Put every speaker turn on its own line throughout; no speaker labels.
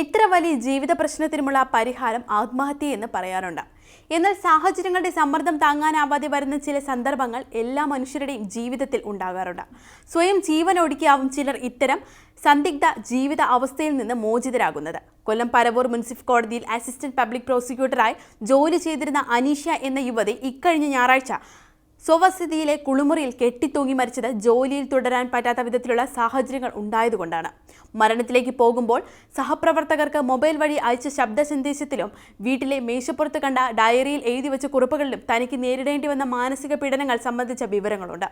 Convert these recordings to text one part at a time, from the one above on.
എത്ര വലിയ ജീവിത പ്രശ്നത്തിനുമുള്ള പരിഹാരം ആത്മഹത്യ എന്ന് പറയാറുണ്ട്. എന്നാൽ സാഹചര്യങ്ങളുടെ സമ്മർദ്ദം താങ്ങാനാവാതെ വരുന്ന ചില സന്ദർഭങ്ങൾ എല്ലാ മനുഷ്യരുടെയും ജീവിതത്തിൽ ഉണ്ടാകാറുണ്ട്. സ്വയം ജീവൻ ഒടുക്കിയാവും ചിലർ ഇത്തരം സന്ദിഗ്ധ ജീവിത അവസ്ഥയിൽ നിന്ന് മോചിതരാകുന്നത്. കൊല്ലം പരവൂർ മുനിസിപ്പൽ കോടതിയിൽ അസിസ്റ്റന്റ് പബ്ലിക് പ്രോസിക്യൂട്ടറായി ജോലി ചെയ്തിരുന്ന അനീഷ എന്ന യുവതി ഇക്കഴിഞ്ഞ ഞായറാഴ്ച സ്വവസതിയിലെ കുളിമുറിയിൽ കെട്ടിത്തൂങ്ങി മരിച്ചത് ജോലിയിൽ തുടരാൻ പറ്റാത്ത വിധത്തിലുള്ള സാഹചര്യങ്ങൾ ഉണ്ടായതുകൊണ്ടാണ്. മരണത്തിലേക്ക് പോകുമ്പോൾ സഹപ്രവർത്തകർക്ക് മൊബൈൽ വഴി അയച്ച ശബ്ദ സന്ദേശത്തിലും വീട്ടിലെ മേശപ്പുറത്ത് കണ്ട ഡയറിയിൽ എഴുതി വെച്ച കുറിപ്പുകളിലും തനിക്ക് നേരിടേണ്ടി വന്ന മാനസിക പീഡനങ്ങൾ സംബന്ധിച്ച വിവരങ്ങളുണ്ട്.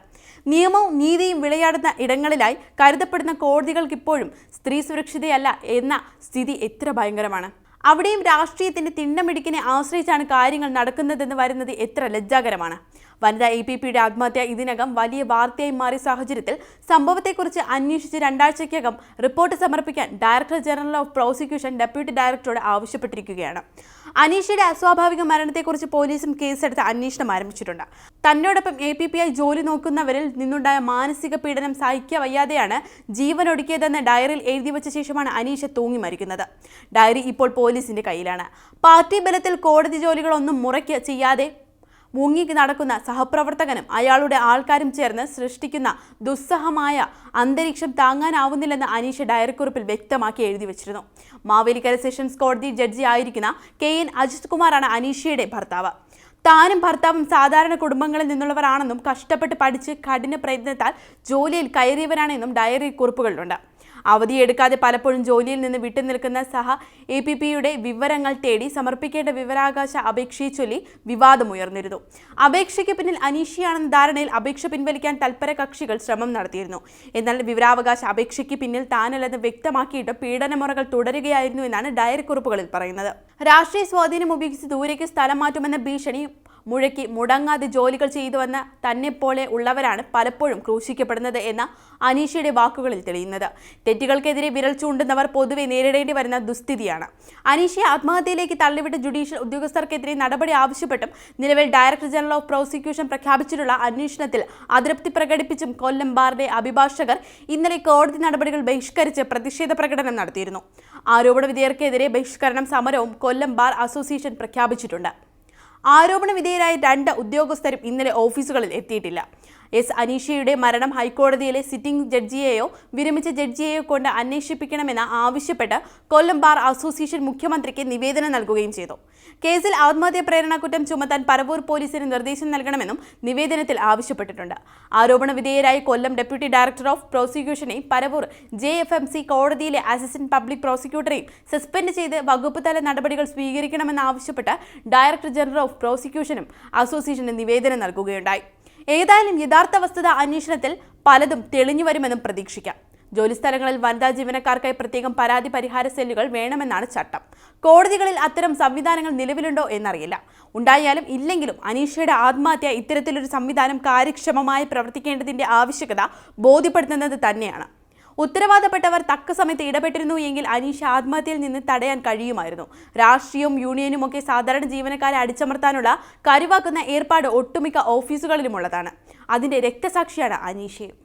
നിയമവും നീതിയും വിളയാടുന്ന ഇടങ്ങളിലായി കരുതപ്പെടുന്ന കോടതികൾക്കിപ്പോഴും സ്ത്രീ സുരക്ഷിതയല്ല എന്ന സ്ഥിതി എത്ര ഭയങ്കരമാണ്. അവിടെയും രാഷ്ട്രീയത്തിന്റെ തിണ്ണമിടുക്കിനെ ആശ്രയിച്ചാണ് കാര്യങ്ങൾ നടക്കുന്നതെന്ന് വരുന്നത് എത്ര ലജ്ജാകരമാണ്. വനിതാ എ പി പിയുടെ ആത്മഹത്യ ഇതിനകം വലിയ വാർത്തയായി മാറിയ സാഹചര്യത്തിൽ സംഭവത്തെക്കുറിച്ച് അന്വേഷിച്ച് രണ്ടാഴ്ചയ്ക്കകം റിപ്പോർട്ട് സമർപ്പിക്കാൻ director general of prosecution deputy ഡയറക്ടറോട് ആവശ്യപ്പെട്ടിരിക്കുകയാണ്. അനീഷയുടെ അസ്വാഭാവിക മരണത്തെക്കുറിച്ച് പോലീസും കേസെടുത്ത് അന്വേഷണം ആരംഭിച്ചിട്ടുണ്ട്. തന്നോടൊപ്പം എ പി പി ഐ ജോലി നോക്കുന്നവരിൽ നിന്നുണ്ടായ മാനസിക പീഡനം സഹിക്കുക വയ്യാതെയാണ് ജീവൻ ഒടുക്കിയതെന്ന് ഡയറിയിൽ എഴുതി വച്ച ശേഷമാണ് അനീഷ തൂങ്ങി മരിക്കുന്നത്. ഡയറി ഇപ്പോൾ പോലീസിന്റെ കയ്യിലാണ്. പാർട്ടി ബലത്തിൽ കോടതി ജോലികളൊന്നും മുറയ്ക്ക് ചെയ്യാതെ മുങ്ങി നടക്കുന്ന സഹപ്രവർത്തകനും അയാളുടെ ആൾക്കാരും ചേർന്ന് സൃഷ്ടിക്കുന്ന ദുസ്സഹമായ അന്തരീക്ഷം താങ്ങാനാവുന്നില്ലെന്ന് അനീഷ ഡയറിക്കുറിപ്പിൽ വ്യക്തമാക്കി എഴുതി വെച്ചിരുന്നു. മാവേലിക്കര സെഷൻസ് കോടതി ജഡ്ജി ആയിരിക്കുന്ന കെ എൻ അജിത് കുമാറാണ് അനീഷയുടെ ഭർത്താവ്. താനും ഭർത്താവും സാധാരണ കുടുംബങ്ങളിൽ നിന്നുള്ളവരാണെന്നും കഷ്ടപ്പെട്ട് പഠിച്ച് കഠിന പ്രയത്നത്താൽ ജോലിയിൽ കയറിയവരാണെന്നും ഡയറി കുറിപ്പുകളിലുണ്ട്. അവധിയെടുക്കാതെ പലപ്പോഴും ജോലിയിൽ നിന്ന് വിട്ടുനിൽക്കുന്ന സഹ എ പി പിയുടെ വിവരങ്ങൾ തേടി സമർപ്പിക്കേണ്ട വിവരാവകാശ അപേക്ഷയെ ചൊല്ലി വിവാദമുയർന്നിരുന്നു അപേക്ഷയ്ക്ക് പിന്നിൽ അനീഷിയാണെന്ന ധാരണയിൽ അപേക്ഷ പിൻവലിക്കാൻ തൽപര കക്ഷികൾ ശ്രമം നടത്തിയിരുന്നു. എന്നാൽ വിവരാവകാശ അപേക്ഷയ്ക്ക് പിന്നിൽ താനല്ലെന്ന് വ്യക്തമാക്കിയിട്ട് പീഡനമുറകൾ തുടരുകയായിരുന്നു എന്നാണ് ഡയറി കുറിപ്പുകളിൽ പറയുന്നത്. രാഷ്ട്രീയ സ്വാധീനം ഉപയോഗിച്ച് ദൂരേക്ക് സ്ഥലം മാറ്റുമെന്ന ഭീഷണി മുഴക്കി മുടങ്ങാതെ ജോലികൾ ചെയ്തു വന്ന തന്നെപ്പോലെ ഉള്ളവരാണ് പലപ്പോഴും ക്രൂശിക്കപ്പെടുന്നത് എന്ന അനീഷയുടെ വാക്കുകളിൽ തെളിയുന്നത്. തെറ്റുകൾക്കെതിരെ വിരൽ ചൂണ്ടുന്നവർ പൊതുവെ നേരിടേണ്ടി വരുന്ന ദുസ്ഥിതിയാണ്. അനീഷയെ ആത്മഹത്യയിലേക്ക് തള്ളിവിട്ട ജുഡീഷ്യൽ ഉദ്യോഗസ്ഥർക്കെതിരെ നടപടി ആവശ്യപ്പെട്ടും നിലവിൽ ഡയറക്ടർ ജനറൽ ഓഫ് പ്രോസിക്യൂഷൻ പ്രഖ്യാപിച്ചിട്ടുള്ള അന്വേഷണത്തിൽ അതൃപ്തി പ്രകടിപ്പിച്ചും കൊല്ലം ബാറിന്റെ അഭിഭാഷകർ ഇന്നലെ കോടതി നടപടികൾ ബഹിഷ്കരിച്ച് പ്രതിഷേധ പ്രകടനം നടത്തിയിരുന്നു. ആരോപണ വിധേയർക്കെതിരെ ബഹിഷ്കരണം സമരവും കൊല്ലം ബാർ അസോസിയേഷൻ പ്രഖ്യാപിച്ചിട്ടുണ്ട്. ആരോപണ വിധേയരായ രണ്ട് ഉദ്യോഗസ്ഥരും ഇന്നലെ ഓഫീസുകളിൽ എത്തിയിട്ടില്ല. എസ് അനീഷയുടെ മരണം ഹൈക്കോടതിയിലെ സിറ്റിംഗ് ജഡ്ജിയെയോ വിരമിച്ച ജഡ്ജിയെയോ കൊണ്ട് അന്വേഷിപ്പിക്കണമെന്ന് ആവശ്യപ്പെട്ട് കൊല്ലം ബാർ അസോസിയേഷൻ മുഖ്യമന്ത്രിക്ക് നിവേദനം നൽകുകയും ചെയ്തു. കേസിൽ ആത്മഹത്യ പ്രേരണ കുറ്റം ചുമത്താൻ പരവൂർ പോലീസിന് നിർദ്ദേശം നൽകണമെന്നും നിവേദനത്തിൽ ആവശ്യപ്പെട്ടിട്ടുണ്ട്. ആരോപണ വിധേയരായ കൊല്ലം deputy director of പ്രോസിക്യൂഷനെയും Paravur J F M C കോടതിയിലെ അസിസ്റ്റന്റ് പബ്ലിക് പ്രോസിക്യൂട്ടറെയും സസ്പെൻഡ് ചെയ്ത് വകുപ്പ് തല നടപടികൾ സ്വീകരിക്കണമെന്നാവശ്യപ്പെട്ട് ഡയറക്ടർ ജനറൽ ഓഫ് പ്രോസിക്യൂഷനും അസോസിയേഷന് നിവേദനം നൽകുകയുണ്ടായി. ഏതായാലും യഥാർത്ഥ വസ്തുത അന്വേഷണത്തിൽ പലതും തെളിഞ്ഞു വരുമെന്നും പ്രതീക്ഷിക്കാം. ജോലിസ്ഥലങ്ങളിൽ വനിതാ ജീവനക്കാർക്കായി പ്രത്യേകം പരാതി പരിഹാര സെല്ലുകൾ വേണമെന്നാണ് ചട്ടം. കോടതികളിൽ അത്തരം സംവിധാനങ്ങൾ നിലവിലുണ്ടോ എന്നറിയില്ല. ഉണ്ടായാലും ഇല്ലെങ്കിലും അനീഷയുടെ ആത്മഹത്യ ഇത്തരത്തിലൊരു സംവിധാനം കാര്യക്ഷമമായി പ്രവർത്തിക്കേണ്ടതിന്റെ ആവശ്യകത ബോധ്യപ്പെടുത്തുന്നത് തന്നെയാണ്. ഉത്തരവാദപ്പെട്ടവർ തക്ക സമയത്ത് ഇടപെട്ടിരുന്നു എങ്കിൽ അനീഷ ആത്മഹത്യയിൽ നിന്ന് തടയാൻ കഴിയുമായിരുന്നു. രാഷ്ട്രീയവും യൂണിയനും ഒക്കെ സാധാരണ ജീവനക്കാരെ അടിച്ചമർത്താനുള്ള കരുവാക്കുന്ന ഏർപ്പാട് ഒട്ടുമിക്ക ഓഫീസുകളിലുമുള്ളതാണ്. അതിന്റെ രക്തസാക്ഷിയാണ് അനീഷയും.